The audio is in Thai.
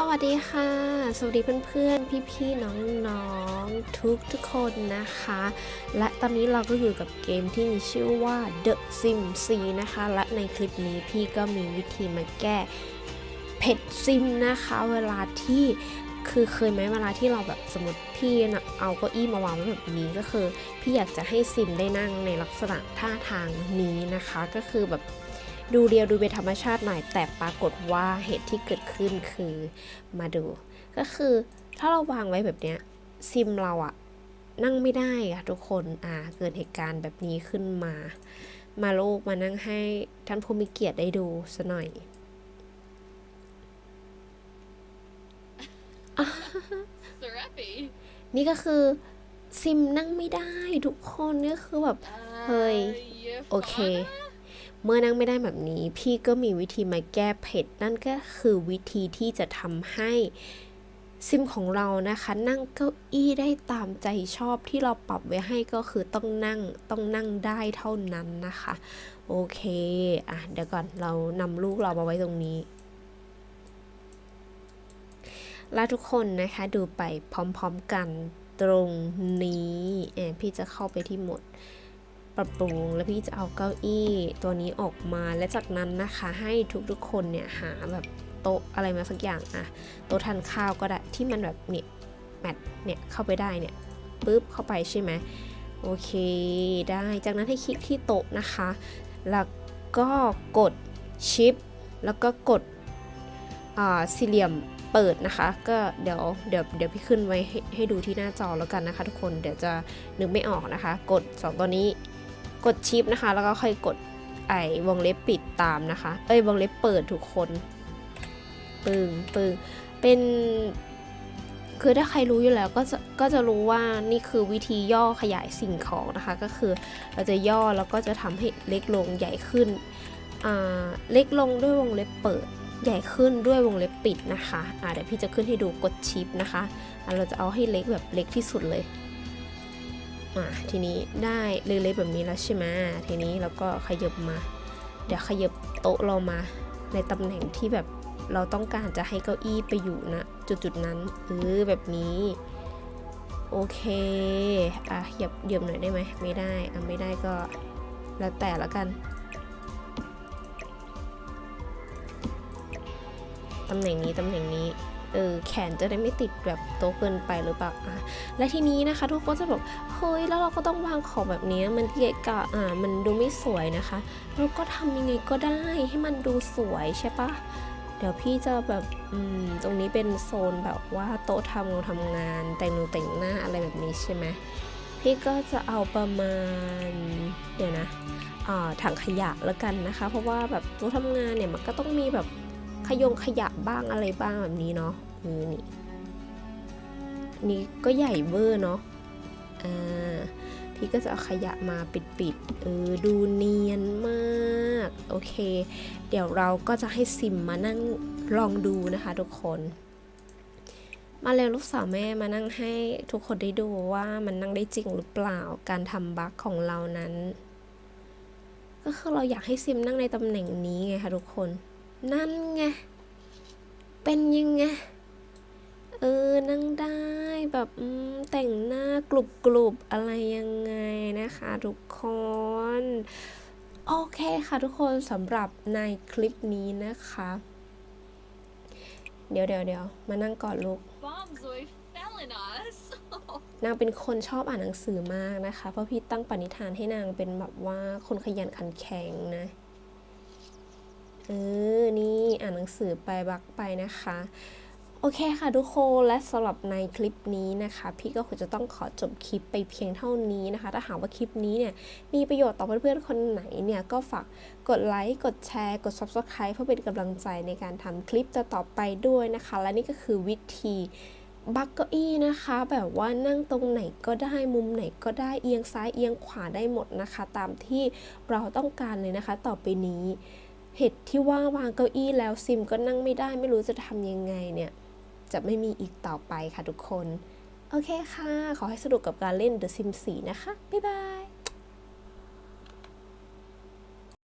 สวัสดีค่ะ สวัสดีเพื่อนๆ พี่ๆ น้องๆ ทุกทุกคนนะคะ และตอนนี้เราก็อยู่กับเกมที่มีชื่อว่า The Sim 4นะคะ และในคลิปนี้พี่ก็มีวิธีมาแก้เผ็ดซิมนะคะ เวลาที่คือเคยไหมเวลาที่เราแบบสมมติพี่นะเอาเก้าอี้มาวางไว้แบบนี้ก็คือ พี่อยากจะให้ซิมได้นั่งในลักษณะท่าทางนี้นะคะ ก็คือแบบ ดูเรียวดูเป็นธรรมชาติหน่อย แต่ปรากฏว่าเหตุที่เกิดขึ้นคือมาดู ก็คือถ้าเราวางไว้แบบเนี้ยซิมเราอะนั่งไม่ได้อะทุกคนอ่าเกิดเหตุการณ์แบบนี้ขึ้นมา มาลูกมานั่งให้ท่านผู้มีเกียรติได้ดูซะหน่อย Serapi. นี่ก็คือซิมนั่งไม่ได้ทุกคนนี่คือแบบ Hơi. you โอเค เมื่อนั่งไม่ได้แบบนี้ พี่ก็มีวิธีมาแก้เผ็ด นั่นก็คือวิธีที่จะทำให้ซิมของเรานะคะ นั่งเก้าอี้ได้ตามใจชอบที่เราปรับไว้ให้ก็คือต้องนั่งต้องนั่งได้เท่านั้นนะคะ โอเค อะเดี๋ยวก่อนเรานำลูกเรามาไว้ตรงนี้ และทุกคนนะคะดูไปพร้อมๆกันตรงนี้แอพี่จะเข้าไปที่หมด ปรับปรุง แล้วพี่จะเอาเก้าอี้ตัวนี้ออกมาและจากนั้นนะคะให้ทุกๆคนเนี่ยหาแบบโต๊ะอะไรมาสักอย่างอะโต๊ะทานข้าวก็ได้ที่มันแบบเนี่ยแมทเนี่ยเข้าไปได้เนี่ยปุ๊บเข้าไปใช่ไหมโอเคได้จากนั้นให้คลิกที่โต๊ะนะคะ แล้วก็กดชิปแล้วก็กดอ่าสี่เหลี่ยมเปิดนะคะ ก็เดี๋ยวเดี๋ยวเดี๋ยวพี่ขึ้นไว้ให้ให้ดูที่หน้าจอแล้วกันนะคะ ทุกคนเดี๋ยวจะนึกไม่ออกนะคะ กด 2 ตัวนี้ กดชิปนะคะ แล้วก็ค่อยกดไอ้วงเล็บปิดตามนะคะ เอ้ยวงเล็บเปิดทุกคน ปึงปึงเป็นคือถ้าใครรู้อยู่แล้วก็จะก็จะรู้ว่านี่คือวิธีย่อขยายสิ่งของนะคะ ก็คือเราจะย่อแล้วก็จะทำให้เล็กลงใหญ่ขึ้นอ่าเล็กลงด้วยวงเล็บเปิด ใหญ่ขึ้นด้วยวงเล็บปิดนะคะอ่าเดี๋ยวพี่จะขึ้นให้ดูกดชิปนะคะ เราจะเอาให้เล็กแบบเล็กที่สุดเลย อ่าทีนี้ได้เล็กๆแบบนี้แล้วใช่ไหมทีนี้เราก็ขยับมา เดี๋ยวขยับโต๊ะเรามา ในตำแหน่งที่แบบเราต้องการจะให้เก้าอี้ไปอยู่นะจุดๆนั้นเออแบบนี้โอเค อะเหยับเหยับหน่อยได้ไหม ไม่ได้ อะ ไม่ได้ก็ แล้วแต่ละกัน ตำแหน่งนี้ ตำแหน่งนี้ เออแขนจะได้ไม่ติดแบบโตเกินไปหรือเปล่าอะและทีนี้นะคะ ทุกคนจะแบบเฮ้ยแล้วเราก็ต้องวางของแบบนี้มันเกะกะอ่ามันดูไม่สวยนะคะเราก็ทำยังไงก็ได้ให้มันดูสวยใช่ปะเดี๋ยวพี่จะแบบอืมตรงนี้เป็นโซนแบบว่าโต๊ะทำงานทำงาน แต่งหนูแต่งหน้าอะไรแบบนี้ใช่ไหมพี่ก็จะเอาประมาณ เดี๋ยวนะอ่าถังขยะแล้วกันนะคะ เพราะว่าแบบโต๊ะทำงานเนี่ยมันก็ต้องมีแบบ ขยงขยะบ้างอะไรบ้างแบบนี้เนาะเออนี่นี่ก็ใหญ่เวอร์เนาะอ่าพี่ก็จะเอาขยะมาปิดๆเออดูเนียนมากโอเค เดี๋ยวเราก็จะให้ซิมมานั่งลองดูนะคะทุกคน มาเร็วลูกสาวแม่มานั่งให้ทุกคนได้ดูว่ามันนั่งได้จริงหรือเปล่าการทำบัคของเรานั้น ก็คือเราอยากให้ซิมนั่งในตำแหน่งนี้ไงคะทุกคน นั่นไง เป็นยังไง เออ นั่งได้แบบอืมแต่งหน้ากรุบกรุบๆอะไรยังไงนะคะทุกคน โอเคค่ะทุกคนสำหรับในคลิปนี้นะคะ เดี๋ยวเดี๋ยวเดี๋ยวมานั่งก่อนลูก Bombzoy fell in us. นางเป็นคนชอบอ่านหนังสือมากนะคะ เพราะพี่ตั้งปณิธานให้นางเป็นแบบว่าคนขยันขันแข็งนะ เออ นี่อ่านหนังสือไปบักไปนะคะ โอเคค่ะทุกคน และสำหรับในคลิปนี้นะคะ พี่ก็คงจะต้องขอจบคลิปไปเพียงเท่านี้นะคะ ถ้าหากว่าคลิปนี้เนี่ย มีประโยชน์ต่อเพื่อนๆคนไหนเนี่ย ก็ฝากกดไลค์ กดแชร์ กด Subscribe เพื่อเป็นกำลังใจในการทำคลิปต่อๆไปด้วยนะคะ และนี่ก็คือวิธีบักเก้าอี้นะคะ แบบว่านั่งตรงไหนก็ได้มุมไหนก็ได้เอียงซ้ายเอียงขวาได้หมดนะคะ ตามที่เราต้องการเลยนะคะ ต่อไปนี้ เหตุที่ว่าวางเก้าอี้แล้วซิมก็นั่งไม่ได้ไม่รู้จะทำยังไงเนี่ย จะไม่มีอีกต่อไปค่ะทุกคน โอเคค่ะ ขอให้สนุกกับการเล่น The Sims 4 นะคะ บ๊ายบาย